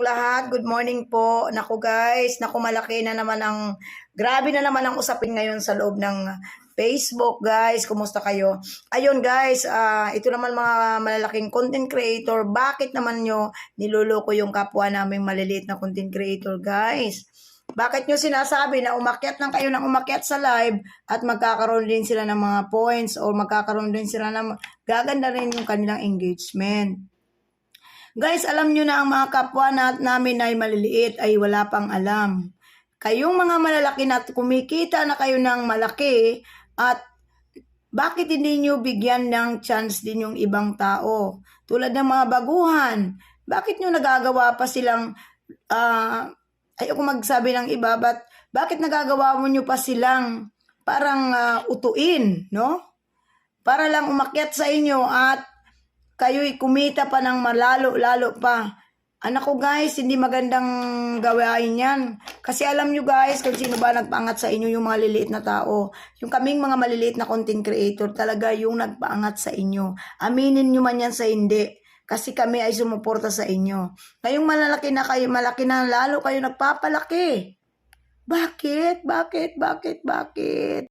pong lahat. Good morning po. Naku guys, naku malaki na naman ang, grabe na naman ang usapin ngayon sa loob ng Facebook guys. Kumusta kayo? Ayun guys, ah, ito naman mga malalaking content creator. Bakit naman nyo niloloko yung kapwa naming maliliit na content creator guys? Bakit nyo sinasabi na umakyat lang kayo ng umakyat sa live at magkakaroon din sila ng mga points or magkakaroon din sila ng gaganda rin yung kanilang engagement? Guys, alam nyo na ang mga kapwa na, namin ay maliliit ay wala pang alam. Kayong mga malalaki na kumikita na kayo ng malaki at bakit hindi nyo bigyan ng chance din yung ibang tao? Tulad ng mga baguhan. Bakit nyo nagagawa pa silang, ah, ayoko magsabi ng iba, but bakit nagagawa mo nyo pa silang parang ah, utuin, no? Para lang umakyat sa inyo at kayo'y kumita pa ng malalo-lalo pa. Anak ko guys, hindi magandang gawain yan. Kasi alam nyo guys, kung sino ba nagpaangat sa inyo yung mga liliit na tao. Yung kaming mga maliliit na content creator, talaga yung nagpaangat sa inyo. Aminin nyo man yan sa hindi. Kasi kami ay sumuporta sa inyo. Ngayong malalaki na kayo, malaki na, lalo kayo nagpapalaki. Bakit? Bakit? Bakit? Bakit?